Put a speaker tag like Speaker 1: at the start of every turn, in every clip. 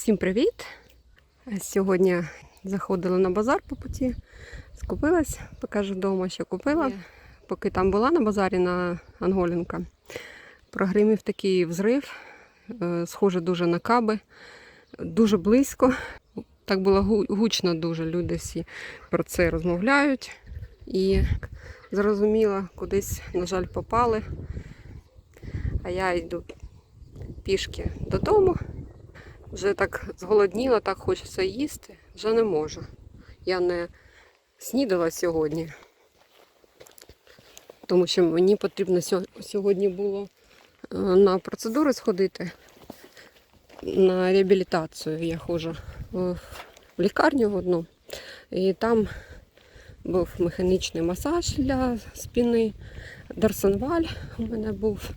Speaker 1: Всім привіт! Сьогодні заходила на базар по путі, скупилась, покажу вдома, що купила. Поки там була на базарі на Анголінка, прогримів такий взрив, е, схоже дуже на каби, дуже близько. Так було гучно дуже, люди всі про це розмовляють. І зрозуміла, кудись, на жаль, попали. А я йду пішки додому. Вже так зголодніла, так хочеться їсти. Вже не можу. Я не снідала сьогодні, тому що мені потрібно сьо- сьогодні було е, на процедури сходити, на реабілітацію. Я ходжу в лікарню в одну. І там був механічний масаж для спини, Дарсонваль у мене був.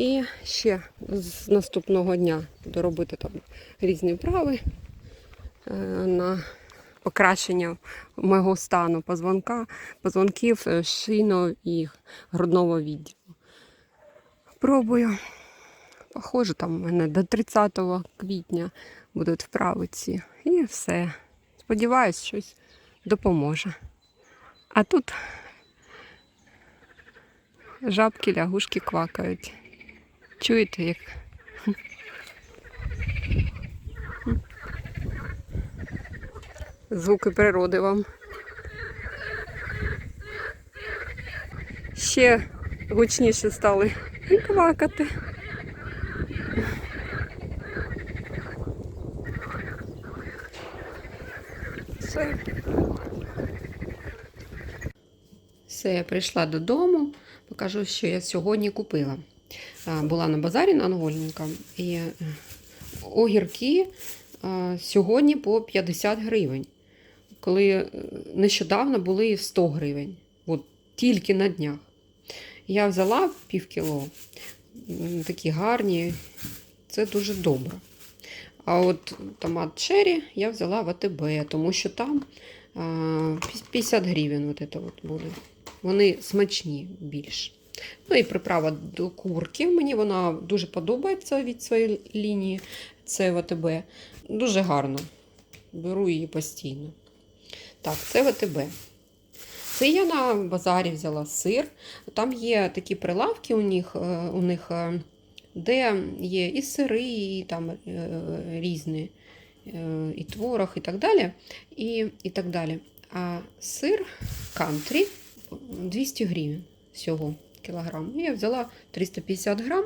Speaker 1: І ще з наступного дня буду робити там різні вправи е, на покращення мого стану позвонка, позвонків е, шийного і грудного відділу. Пробую. Похоже, там у мене до 30 квітня будуть вправи ці. І все. Сподіваюсь, щось допоможе. А тут жабки, лягушки квакають. Чуєте, як? Звуки природи вам. Ще гучніше стали квакати. Все. Все, я прийшла додому, покажу, що я сьогодні купила. Була на базарі на Ангольника і е, огірки сьогодні по 50 гривень. Коли е, нещодавно були 100 гривень. От тільки на днях. Я взяла пів кіло, такі гарні, це дуже добре. А от томат черрі я взяла в АТБ, тому що там 50 гривень от це от буде. Вони смачні більш. Ну і приправа до курки. Мені вона дуже подобається від своєї лінії. Це ВТБ. Дуже гарно. Беру її постійно. Так, це ВТБ. Це я на базарі взяла сир. Там є такі прилавки у них, е, у них е, де є і сири, і там е, різні, і творог, і так далі. І, і так далі. А сир кантрі 200 гривень всього кілограм. І я взяла 350 грам.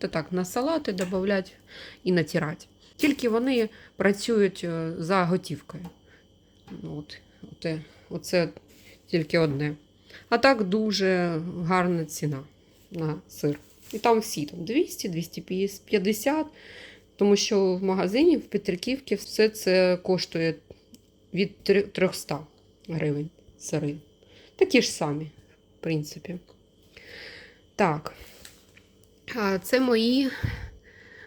Speaker 1: Це так, на салати додати і натирати. Тільки вони працюють е, за готівкою. Ну, От, оте, оце тільки одне. А так дуже гарна ціна на сир. І там всі там 200, 250, тому що в магазині в Петриківці все це коштує від 300 гривень сири. Такі ж самі, в принципі. Так. Це мої,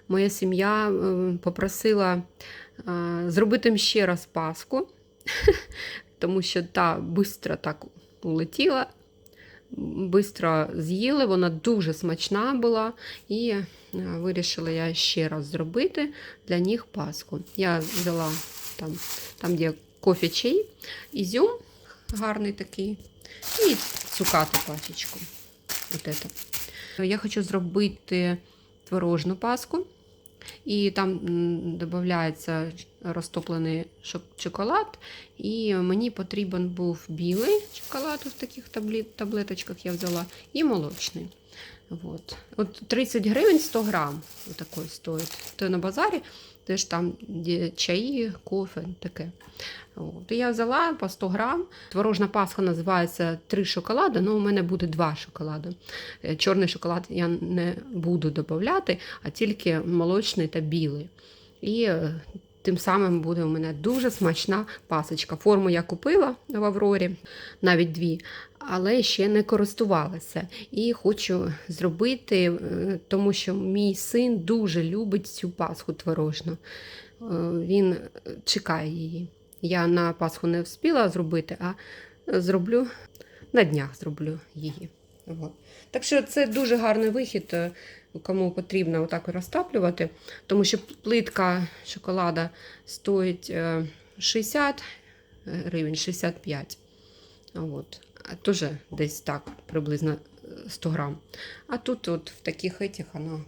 Speaker 1: моя сім'я е, попросила е, зробити їм ще раз паску, тому що та швидко так улетіла, швидко з'їли, вона дуже смачна була, і е, вирішила я ще раз зробити для них паску. Я взяла там, там де кофе чай, ізюм гарний такий, і цукати пачечку. От это. Я хочу зробити творожну паску. І там додається розтоплений шоколад. І мені потрібен був білий шоколад в таких таблеточках я взяла, і молочний. От. От 30 гривень 100 грам отакий стоїть. То на базарі теж там де чаї, кофе, таке. От. Я взяла по 100 грам. Творожна пасха називається три шоколади, але у мене буде два шоколади. Е, Чорний шоколад я не буду додавати, а тільки молочний та білий. І е, тим самим буде у мене дуже смачна пасочка. Форму я купила в Аврорі, навіть дві, але ще не користувалася. І хочу зробити, е, тому що мій син дуже любить цю пасху творожну. Е, Він чекає її. Я на Пасху не встигла зробити, а зроблю на днях зроблю її. От. Так що це дуже гарний вихід, е, кому потрібно отак розтаплювати, тому що плитка шоколада стоїть е, 60 гривень, 65. От. Теж десь так, приблизно е, 100 грам. А тут от в таких етіх вона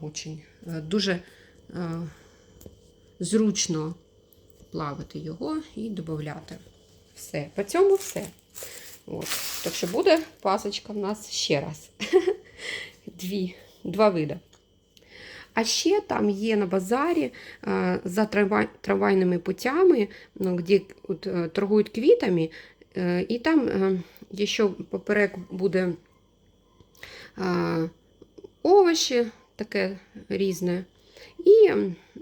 Speaker 1: е, дуже е, зручно плавити його і додати. Все. По цьому все. От. Так що буде пасочка в нас ще раз. Дві, два види. А ще там є на базарі е, за трамвай, трамвайними путями, ну, де е, торгують квітами, е, і там ще поперек буде овочі таке різне. І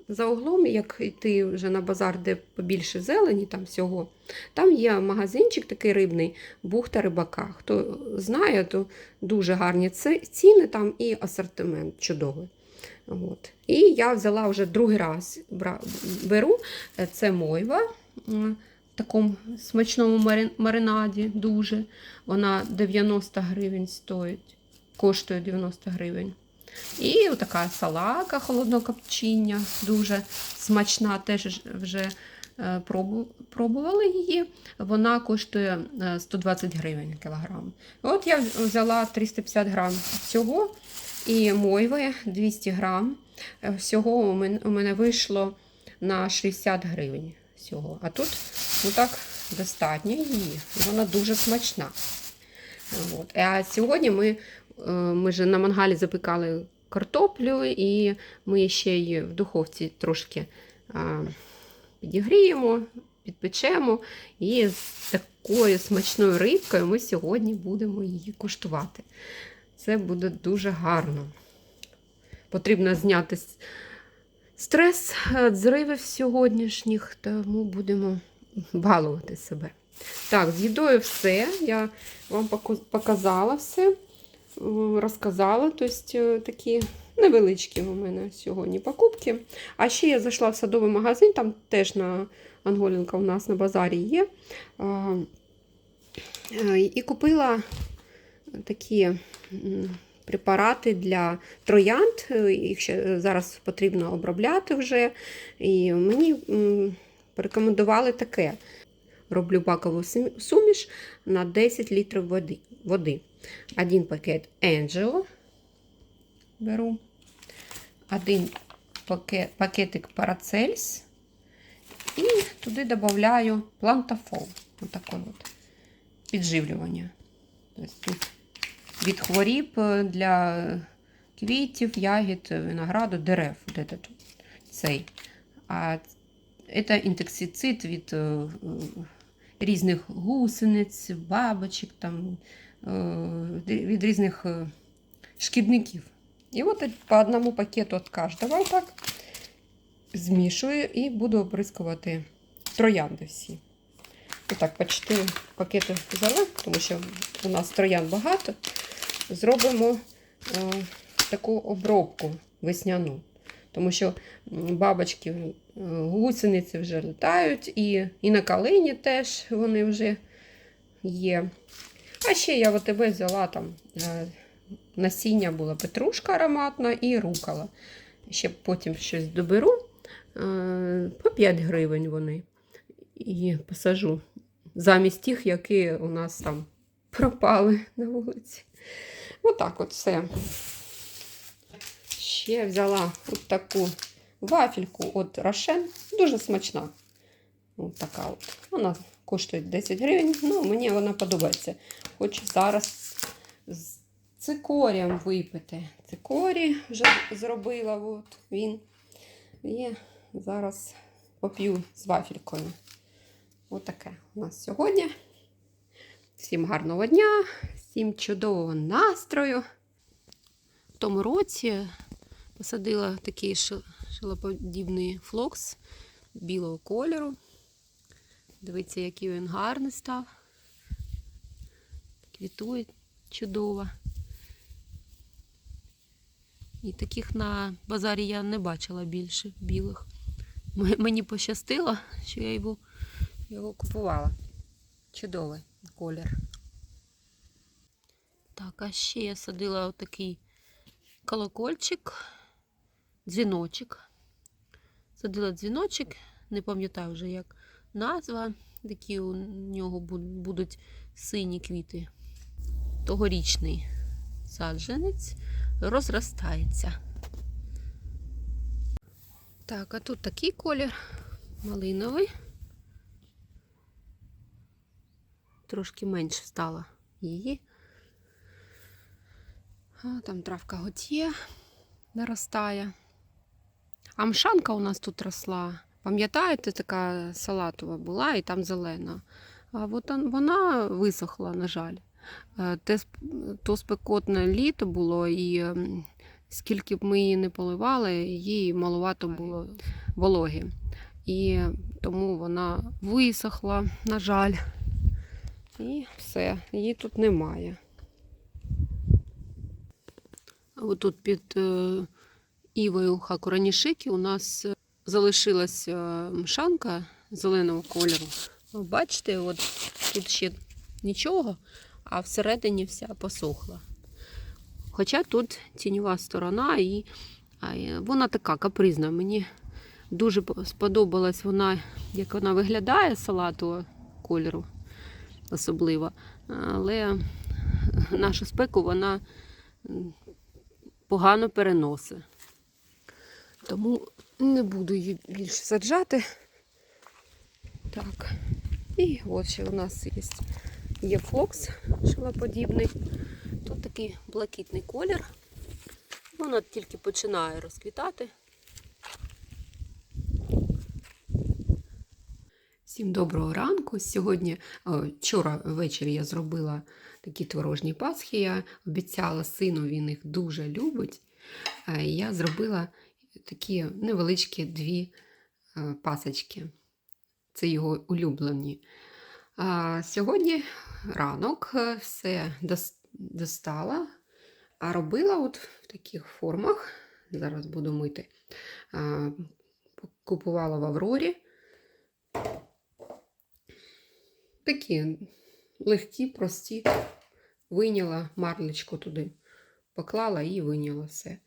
Speaker 1: за углом, як йти вже на базар, де побільше зелені, там всього, там є магазинчик такий рибний, бухта рибака. Хто знає, то дуже гарні ціни там і асортимент чудовий. От. І я взяла вже другий раз беру. Е, Це мойва в такому смачному маринаді дуже. Вона 90 гривень стоїть, коштує 90 гривень. І така салака холодного копчення, дуже смачна, теж вже е, пробували її. Вона коштує е, 120 гривень кілограм. От я взяла 350 грам цього і мойви 200 грам. Е, Всього у мене, вийшло на 60 гривень. Всього. А тут ну так достатньо її. Вона дуже смачна. От. А сьогодні ми, е, ми ж на мангалі запікали картоплю, і ми ще її в духовці трошки підігріємо, підпечемо. І з такою смачною рибкою ми сьогодні будемо її куштувати. Це буде дуже гарно. Потрібно зняти стрес від зривів сьогоднішніх, тому будемо балувати себе. Так, з їдою все. Я вам показала все, е, розказала. Тобто такі невеличкі у мене сьогодні покупки. А ще я зайшла в садовий магазин, там теж на Анголінка у нас на базарі є. Е, І купила такі препарати для троянд. Е, Їх ще зараз потрібно обробляти вже. І мені порекомендували таке. Роблю бакову суміш на 10 літрів води. Один пакет Angelo беру. Один пакет, пакетик Paracels. І туди додаю плантафол. Отаке от підживлювання. Тобто тут від хворіб е, для квітів, ягід, винограду, дерев. Цей. А це інтоксицид від е, е, різних гусениць, бабочок, там, е, від різних е, шкідників. І от по одному пакету від кожного так змішую і буду оприскувати троянди всі. Отак, по 4 пакети взяла, тому що у нас троян багато. Зробимо е, таку обробку весняну. Тому що бабочки, е, гусениці вже літають, і, і на калині теж вони вже є. А ще я в ОТБ взяла там е, насіння була петрушка ароматна і рукола. Ще потім щось доберу. Е, По 5 гривень вони. І посажу замість тих, які у нас там пропали на вулиці. Отак от все. Ще взяла от таку вафельку від Рошен. Дуже смачна. От от. Вона коштує 10 гривень. Ну, мені вона подобається. Хочу зараз з цикорієм випити. Цикорій вже зробила. От він. І зараз поп'ю з вафелькою. Отаке у нас сьогодні. Всім гарного дня, всім чудового настрою. В тому році посадила такий ши- шилоподібний флокс білого кольору. Дивіться, який він гарний став. Квітує чудово. І таких на базарі я не бачила більше білих. Мені пощастило, що я його, його купувала. Чудовий колір.
Speaker 2: Так, а ще я садила отакий колокольчик, дзвіночок. Садила дзвіночок, не пам'ятаю вже як назва. Такі у нього будуть сині квіти. Тогорічний саджанець розростається. Так, а тут такий колір малиновий. Трошки менше стало її. А, там травка готє наростає. А мшанка у нас тут росла. Пам'ятаєте, така салатова була і там зелена. А от вона висохла, на жаль. Е, Те, то спекотне літо було, і скільки б ми її не поливали, їй малувато було вологи. І тому вона висохла, на жаль. І все, її тут немає. Отут під е, Івою Хакуранішики у нас е, залишилась е, мшанка зеленого кольору. Бачите, от тут ще нічого, а всередині вся посохла. Хоча тут тіньова сторона, і вона така капризна. Мені дуже сподобалась вона, як вона виглядає салатового кольору, особливо. Але нашу спеку вона погано переносить. Тому не буду її більше саджати. Так. І от ще у нас є, є флокс шилоподібний. Тут такий блакитний колір. Вона тільки починає розквітати. Всім доброго ранку. Сьогодні, вчора ввечері я зробила такі творожні пасхи. Я обіцяла сину, він їх дуже любить. Е, Я зробила такі невеличкі дві е, пасочки. Це його улюблені. А сьогодні ранок е, все достала, а робила от в таких формах. Зараз буду мити. Купувала в Аврорі. Такі легкі, прості. Вийняла марлечку туди, поклала і вийняла все.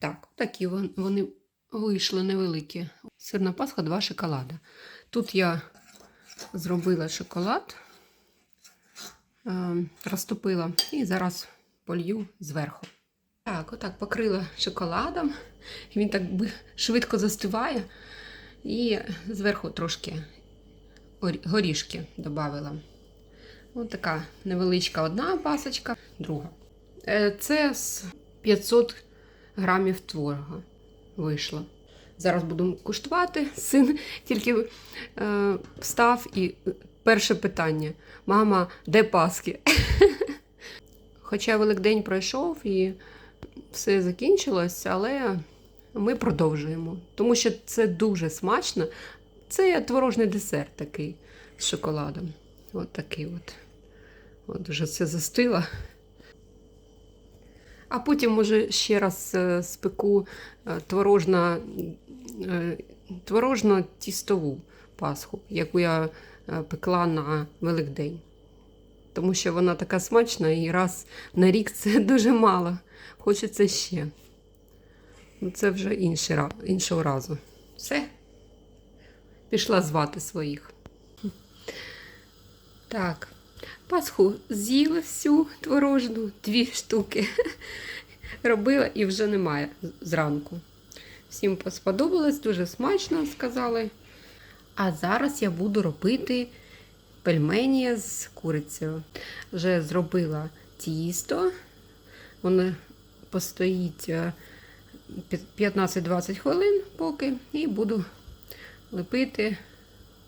Speaker 2: Так, такі вони вийшли невеликі. Сирна пасха, два шоколада. Тут я зробила шоколад, е, розтопила і зараз полью зверху. Так, отак покрила шоколадом. Він так швидко застиває. І зверху трошки горішки додавила. Ось така невеличка одна пасочка, друга. Е, Це з 500 грамів творога вийшло. Зараз будемо куштувати. Син тільки е, встав і перше питання: Мама, де паски? Хоча Великдень пройшов і все закінчилось, але ми продовжуємо. Тому що це дуже смачно. Це творожний десерт такий з шоколадом. От такий от. От вже все застило. А потім, може, ще раз е, спеку е, творожна, е, творожно-тістову пасху, яку я пекла на Великдень. Тому що вона така смачна і раз на рік це дуже мало. Хочеться ще. Ну, Це вже іншого разу. Все. Пішла звати своїх. Так. Пасху з'їла всю творожну, дві штуки. Робила і вже немає зранку. Всім сподобалось, дуже смачно сказали. А зараз я буду робити пельмені з курицею. Вже зробила тісто. Воно постоїть е, 15-20 хвилин поки, і буду лепити,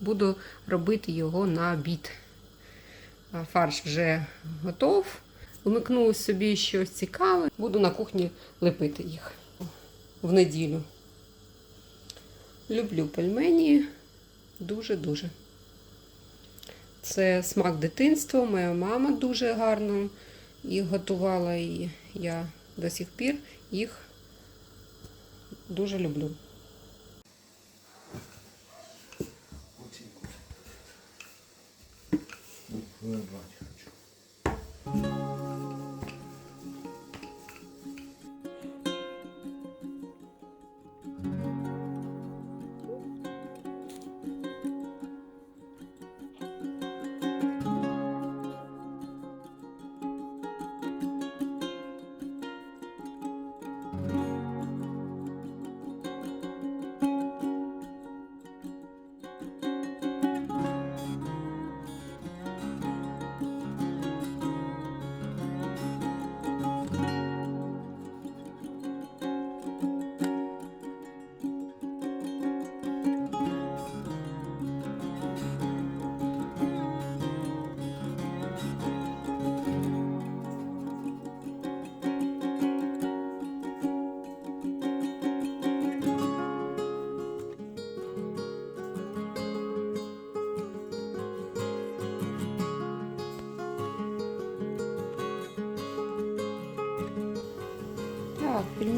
Speaker 2: буду робити його на обід. Фарш вже готов. Вмикну собі щось цікаве. Буду на кухні лепити їх в неділю. Люблю пельмені дуже-дуже. Це смак дитинства. Моя мама дуже гарно їх готувала, і я до сих пір їх дуже люблю.
Speaker 3: 嗯不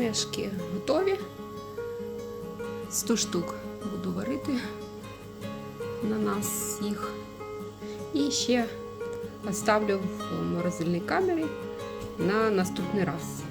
Speaker 2: Пельмешки готові. 100 штук буду варити на нас їх. І ще оставлю в морозильній камері на наступний раз.